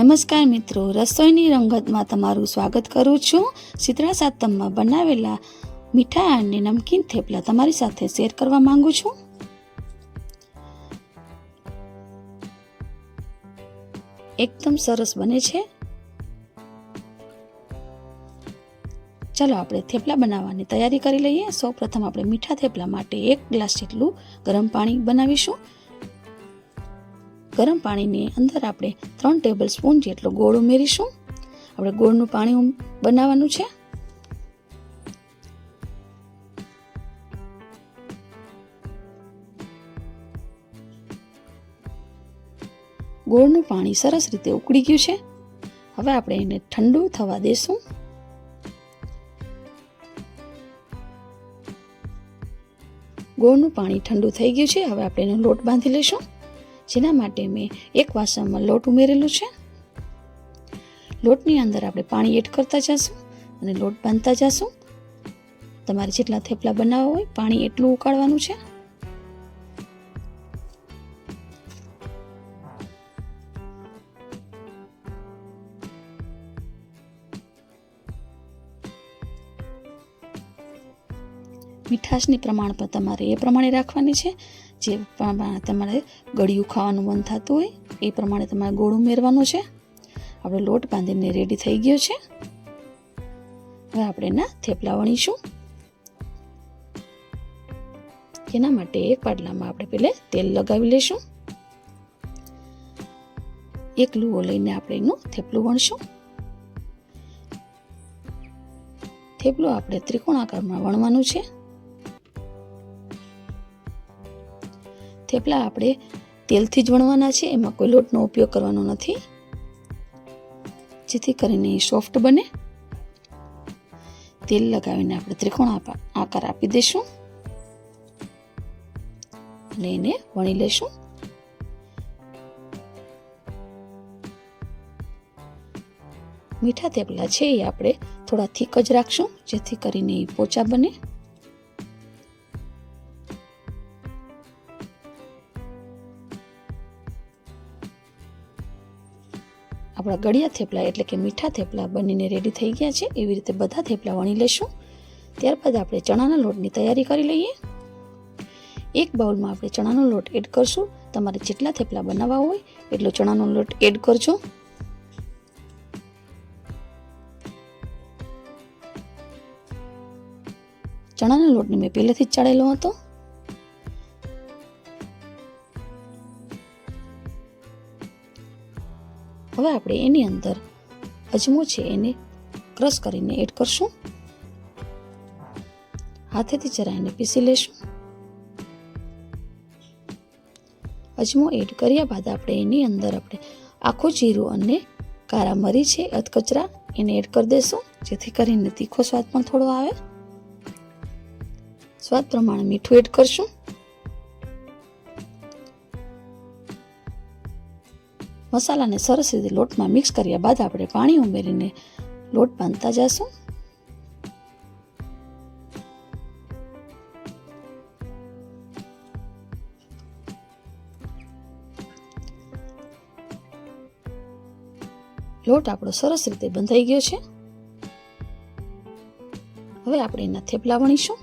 નમસ્કાર મિત્રો, રસોઈની રંગતમાં તમારું સ્વાગત કરું છું. ચિત્રા સાતમમાં બનાવેલા મીઠા અને નમકીન થેપલા તમારી સાથે શેર કરવા માંગુ છું. એકદમ સરસ બને છે. ચાલો આપણે થેપલા બનાવવાની તૈયારી કરી લઈએ. સૌ પ્રથમ આપણે મીઠા થેપલા માટે એક ગ્લાસ જેટલું ગરમ પાણી બનાવીશું. ગરમ પાણીની અંદર આપણે ત્રણ ટેબલ સ્પૂન જેટલો ગોળ ઉમેરીશું. આપણે ગોળનું પાણી બનાવવાનું છે. ગોળનું પાણી સરસ રીતે ઉકળી ગયું છે. હવે આપણે એને ઠંડુ થવા દેશું. ગોળનું પાણી ઠંડુ થઈ ગયું છે. હવે આપણે એનો લોટ બાંધી લઈશું. જેના માટે મેં એક વાસણમાં લોટ ઉમેરેલું છે. લોટની અંદર આપણે પાણી એડ કરતા જશું અને લોટ બાંધતા જશું. તમારે જેટલા થેપલા બનાવવા હોય પાણી એટલું ઉકાળવાનું છે. મીઠાશની પ્રમાણ પણ તમારે એ પ્રમાણે રાખવાની છે. જે પ્રમાણે તમારે ગળ્યું ખાવાનું મન થતું હોય, એ પ્રમાણે તમારે ગોળ ઉમેરવાનું છે. આપણો લોટ બાંધીને રેડી થઈ ગયો છે. હવે આપણે એના થેપલા વણીશું. એના માટે એક પાટલામાં આપણે પહેલે તેલ લગાવી લઈશું એક લુઓ લઈને આપણે એનું થેપલું વણશું. થેપલું આપણે ત્રિકોણાકારમાં વણવાનું છે. થેપલા આપણે તેલથી જ વણવાના છે. એમાં કોઈ લોટનો ઉપયોગ કરવાનો નથી. જેથી કરીને એ સોફ્ટ બને. તેલ લગાવીને આપણે ત્રિકોણ આકાર આપી દઈશું. અને એને વણી લઈશું. મીઠા થેપલા છે એ આપણે થોડા થીક જ રાખશું, જેથી કરીને એ પોચા બને. આપણા ગળિયા થેપલા એટલે કે મીઠા થેપલા બનીને રેડી થઈ ગયા છે. એવી રીતે બધા થેપલા વણી લેશું. ત્યારબાદ આપણે ચણાના લોટની તૈયારી કરી લઈએ. એક બાઉલમાં આપણે ચણાનો લોટ એડ કરશું. તમારે જેટલા થેપલા બનાવવા હોય એટલો ચણાનો લોટ એડ કરજો. ચણાના લોટને મેં પહેલેથી જ ચાળેલો હતો. હવે આપણે એની અંદર અજમો છે એને ક્રશ કરીને એડ કરશું. હાથેથી જરા એને પીસી લેશું. અજમો એડ કર્યા બાદ આપણે એની અંદર આપણે આખું જીરું અને કારા મરી છે, અધકચરા એને એડ કરી દેશું, જેથી કરીને તીખો સ્વાદ પણ થોડો આવે. સ્વાદ પ્રમાણે મીઠું એડ કરશું. મસાલાને સરસ રીતે લોટમાં મિક્સ કર્યા બાદ આપણે પાણી ઉમેરીને લોટ બાંધતા જશું. લોટ આપણો સરસ રીતે બંધાઈ ગયો છે. હવે આપણે એના થેપલા વણીશું.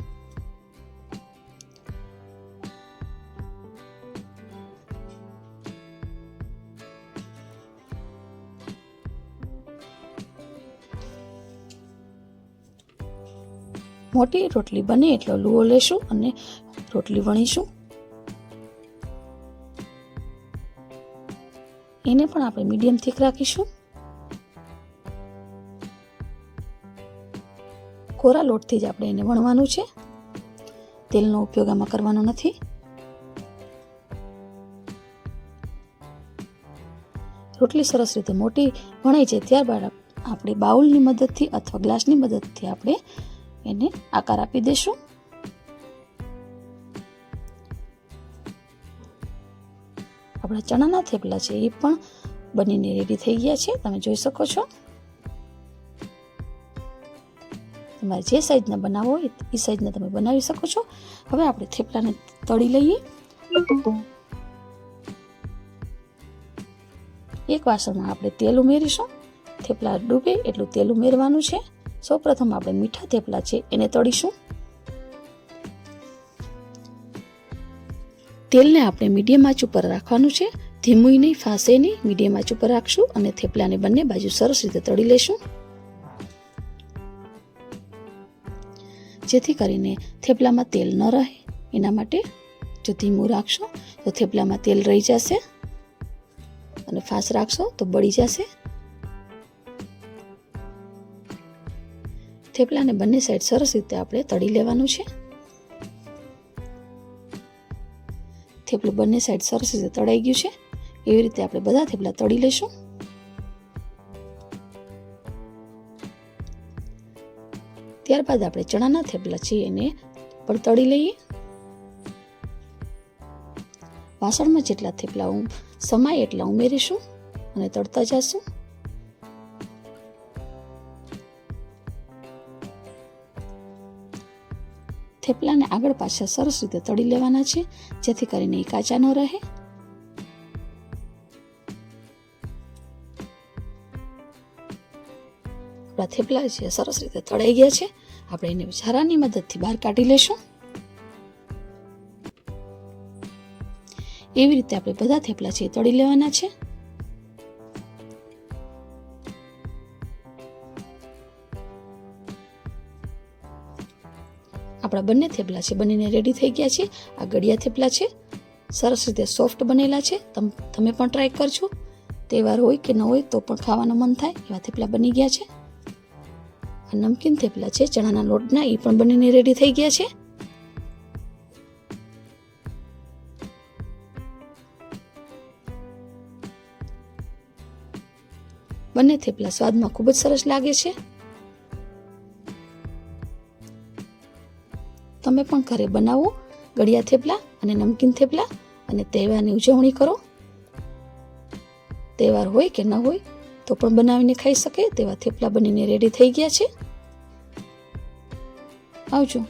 મોટી રોટલી બને એટલો લુઓ લેશું અને રોટલી વણીશું. એને પણ આપણે મીડિયમ થીક રાખીશું. કોરા લોટથી જ આપણે એને વણવાનું છે. તેલનો ઉપયોગ આમાં કરવાનો નથી. રોટલી સરસ રીતે મોટી વણાઈ જાય ત્યારબાદ આપણે બાઉલની મદદથી અથવા ગ્લાસની મદદથી આપણે એને આકાર આપી દઈશું આપણા ચણાના થેપલા છે એ પણ બનીને રેડી થઈ ગયા છે. તમે જોઈ શકો છો. તમારે જે સાઈઝના બનાવો હોય એ સાઈઝના તમે બનાવી શકો છો. હવે આપણે થેપલાને તળી લઈએ. એક વાસણમાં આપણે તેલ ઉમેરીશું. થેપલા ડૂબે એટલું તેલ ઉમેરવાનું છે. સૌપ્રથમ આપણે મીઠા થેપલા છે, એને તળીશું. તેલને આપણે મીડિયમ આંચ ઉપર રાખવાનું છે. ધીમું નહીં, ફાંસે નહીં, મીડિયમ આંચ ઉપર રાખશું અને થેપલાને બંને બાજુ સરસ રીતે તળી લેશું. જેથી કરીને થેપલામાં તેલ ન રહે. એના માટે જો ધીમું રાખશો, તો થેપલામાં તેલ રહી જશે. અને ફાસ રાખશો, તો બળી જશે. થેપલાને બંને સાઈડ સરસ રીતે આપણે તળી લેવાનું છે. થેપલું બંને સાઈડ સરસ રીતે તળાઈ ગયું છે. એવી રીતે આપણે બધા થેપલા તળી લઈશું. ત્યારબાદ આપણે ચણાના થેપલા છે એને પણ તળી લઈએ. વાસણમાં જેટલા થેપલા સમાય એટલા ઉમેરીશું અને તળતા જશું. થેપલાને આગળ પાછા સરસ રીતે તળી લેવાના છે, જેથી કરીને એ કાચા ન રહે. આપણા થેપલા છે સરસ રીતે તળાઈ ગયા છે, આપણે એને ઝારાની મદદથી બહાર કાઢી લેશું. એવી રીતે આપણે બધા થેપલા છે તળી લેવાના છે. આપણા બંને થેપલા છે. બનીને રેડી થઈ ગયા છે. આ ગળિયા થેપલા છે. સરસ રીતે સોફ્ટ બનેલા છે. તમ પણ ટ્રાય કરજો. તહેવાર હોય કે ન હોય તો પણ ખાવાનું મન થાય. એવા થેપલા બની ગયા છે. આ નમકીન થેપલા છે. ચણાના લોટના એ પણ બનીને રેડી થઈ ગયા છે. બંને થેપલા સ્વાદમાં ખૂબ જ સરસ લાગે છે. તમે પણ ઘરે બનાવો, ગળિયા થેપલા અને નમકીન થેપલા અને તહેવારની ઉજવણી કરો. તહેવાર હોય કે ન હોય, તો પણ બનાવીને ખાઈ શકે, તેવા થેપલા બનીને રેડી થઈ ગયા છે. આવજો.